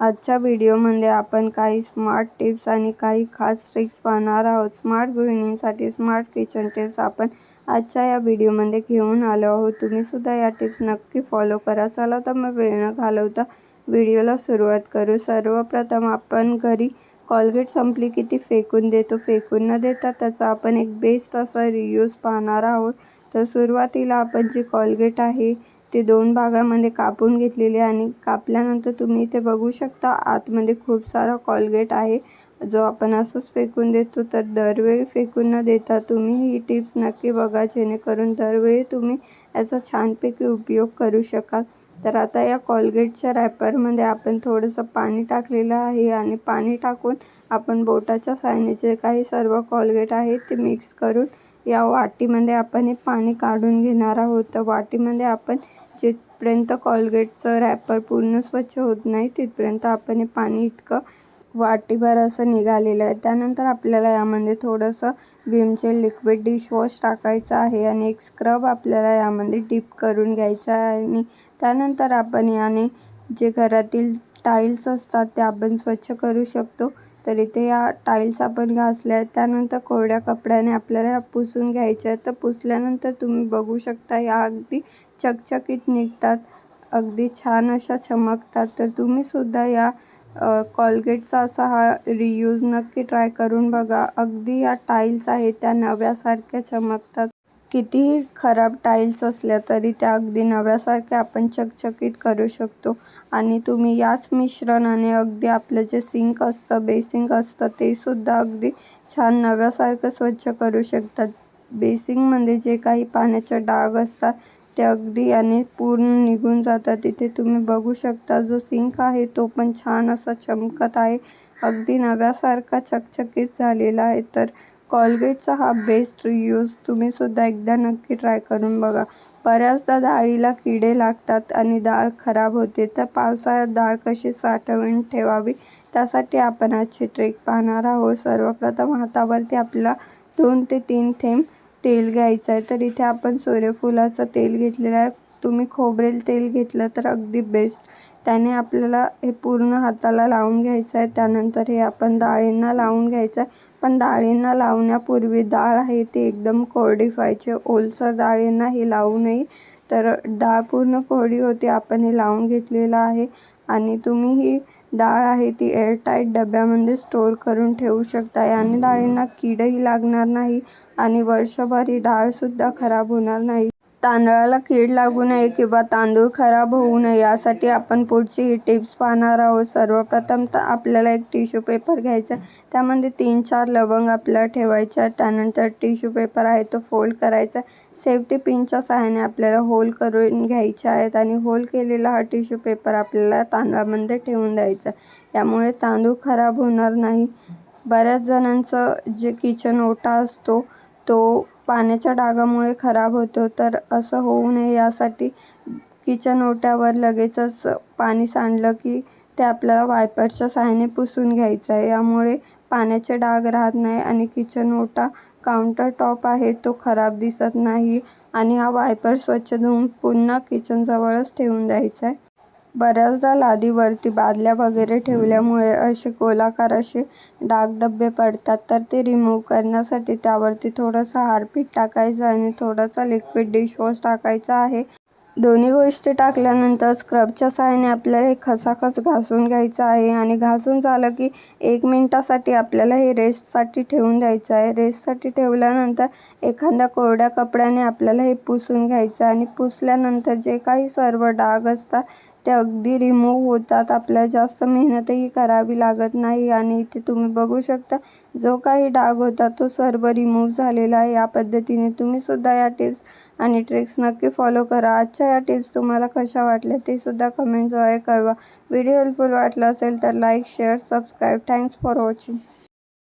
आजच्या व्हिडिओमध्ये आपण काही स्मार्ट टिप्स आणि काही खास ट्रिक्स पाहणार आहोत. स्मार्ट गृहिणींसाठी स्मार्ट किचन टिप्स आपण आजच्या या व्हिडिओमध्ये घेऊन आलो आहोत. तुम्हीसुद्धा या टिप्स नक्की फॉलो करा. चला तर मग वेळ न घालवता व्हिडिओला सुरुवात करू. सर्वप्रथम आपण घरी कॉलगेट संपली की ती फेकून देतो. फेकून न देता त्याचा आपण एक बेस्ट असा रियूज पाहणार आहोत. तर सुरुवातीला आपण जी कॉलगेट आहे ते दोन भागामध्ये कापून घेतलेले आणि कापल्यानंतर तुम्ही इथे बघू शकता आतमध्ये खूप सारा कॉलगेट आहे. जो आपण असंच फेकून देतो तर दरवेळी फेकून न देता तुम्ही ही टिप्स नक्की बघा जेणेकरून दरवेळी तुम्ही याचा छानपैकी उपयोग करू शकाल. तर आता या कॉलगेटच्या रॅपरमध्ये आपण थोडंसं पाणी टाकलेलं आहे आणि पाणी टाकून आपण बोटाच्या साहाय्याने जे काही सर्व कॉलगेट आहे ते मिक्स करून या वाटीमध्ये आपण हे पाणी काढून घेणार आहोत. तर वाटीमध्ये आपण जिथपर्यंत कॉलगेटचं रॅपर पूर्ण स्वच्छ होत नाही तिथपर्यंत आपण हे पाणी इतकं वाटीभर असं निघालेलं आहे. त्यानंतर आपल्याला यामध्ये थोडंसं विमचे लिक्विड डिशवॉश टाकायचं आहे आणि एक स्क्रब आपल्याला यामध्ये डिप करून घ्यायचा आहे आणि त्यानंतर आपण याने जे घरातील टाईल्स असतात ते आपण स्वच्छ करू शकतो. तर इथे या टाईल्स आपण घासल्या आहेत. त्यानंतर कोरड्या कपड्याने आपल्याला पुसून घ्यायच्या आहेत. तर पुसल्यानंतर तुम्ही बघू शकता या अगदी चकचकीत निघतात. अगदी छान अशा चमकतात. तर तुम्हीसुद्धा या कॉलगेटचा असा हा रियूज नक्की ट्राय करून बघा. अगदी या टाईल्स आहेत त्या नव्यासारख्या चमकतात. कितीही खराब टाईल्स असल्या तरी त्या अगदी नव्यासारख्या आपण चकचकीत करू शकतो. आणि तुम्ही याच मिश्रणाने अगदी आपलं जे सिंक असतं बेसिंग असतं ते सुद्धा अगदी छान नव्यासारखं स्वच्छ करू शकतात. बेसिंगमध्ये म्हणजे जे काही पाण्याचे डाग असतात ते अगदी याने पूर्ण निघून जातात. तिथे तुम्ही बघू शकता जो सिंक आहे तो पण छान असा चमकत आहे. अगदी नव्यासारखा चकचकीत झालेला आहे. तर कॉलगेटचा हा बेस्ट यूज तुम्हीसुद्धा एकदा नक्की ट्राय करून बघा. बऱ्याचदा डाळीला किडे लागतात आणि डाळ खराब होते. तर पावसाळ्यात डाळ कशी साठवून ठेवावी? त्यासाठी आपण आजची ट्रेक पाहणार आहोत. सर्वप्रथम हातावरती आपल्याला दोन ते तीन थेंब तेल घ्यायचं आहे. तर इथे आपण सूर्यफुलाचं तेल घेतलेलं आहे. तुम्ही खोबरेल तेल घेतलं तर अगदी बेस्ट त्याने आपल्याला हे पूर्ण हाताला लावून घ्यायचं आहे. त्यानंतर हे आपण डाळींना लावून घ्यायचं आहे. पण डाळींना लावण्यापूर्वी डाळ आहे ती एकदम कोरडी व्हायची. ओलसर डाळींना हे लावू नये. तर डाळ पूर्ण कोरडी होती आपण हे लावून घेतलेलं आहे. आणि तुम्ही ही डाळ आहे ती एअरटाईट डब्यामध्ये स्टोअर करून ठेवू शकता. याने डाळींना कीडही लागणार नाही आणि वर्षभर ही डाळसुद्धा खराब होणार नाही. तांदळाला कीड लागू नये किंवा तांदूळ खराब होऊ नये यासाठी आपण पुढची ही टिप्स पाहणार आहोत. सर्वप्रथम तर आपल्याला एक टिश्यू पेपर घ्यायचा आहे. त्यामध्ये तीन चार लवंग आपल्याला ठेवायचे आहेत. त्यानंतर टिश्यू पेपर आहे तो फोल्ड करायचा सेफ्टी पिनच्या सहाय्याने आपल्याला होल करून घ्यायचे आहेत आणि होल केलेला हा टिश्यू पेपर आपल्याला तांदळामध्ये ठेवून द्यायचा यामुळे तांदूळ खराब होणार नाही. बऱ्याच जणांचं जे किचन ओटा असतो तो पाण्याच्या डागामुळे खराब होतो. तर असं होऊ नये यासाठी किचन ओट्यावर लगेचच पाणी सांडलं की ते आपल्याला वायपरच्या सहाय्याने पुसून घ्यायचं आहे. यामुळे पाण्याचे डाग राहत नाही आणि किचन ओटा काउंटर टॉप आहे तो खराब दिसत नाही आणि हा वायपर स्वच्छ धुवून पुन्हा किचनजवळच ठेवून द्यायचा आहे. बऱ्याचदा लादीवरती बादल्या वगैरे ठेवल्यामुळे असे गोलाकार असे डाग डबे पडतात. तर ते रिमूव्ह करण्यासाठी त्यावरती थोडंसं हारपीट टाकायचं आणि थोडंसं लिक्विड डिशवॉश टाकायचं आहे. दोन्ही गोष्टी टाकल्यानंतर स्क्रबच्या सहाय्याने आपल्याला हे खसाखस घासून घ्यायचं आहे आणि घासून झालं की एक मिनटासाठी आपल्याला हे रेस्टसाठी ठेवून द्यायचं आहे. रेस्टसाठी ठेवल्यानंतर एखाद्या कोरड्या कपड्याने आपल्याला हे पुसून घ्यायचं आणि पुसल्यानंतर जे काही सर्व डाग असतात ते अगदी रिमूव्ह होतात. आपल्या जास्त मेहनतही करावी लागत नाही आणि इथे तुम्ही बघू शकता जो काही डाग होता तो सर्व रिमूव्ह झालेला आहे. या पद्धतीने तुम्ही सुद्धा या टिप्स आणि ट्रिक्स नक्की फॉलो करा. आजच्या या टिप्स तुम्हाला कशा वाटल्या ते सुद्धा कमेंटद्वारे कळवा. व्हिडिओ हेल्पफुल वाटला असेल तर like share subscribe thanks for watching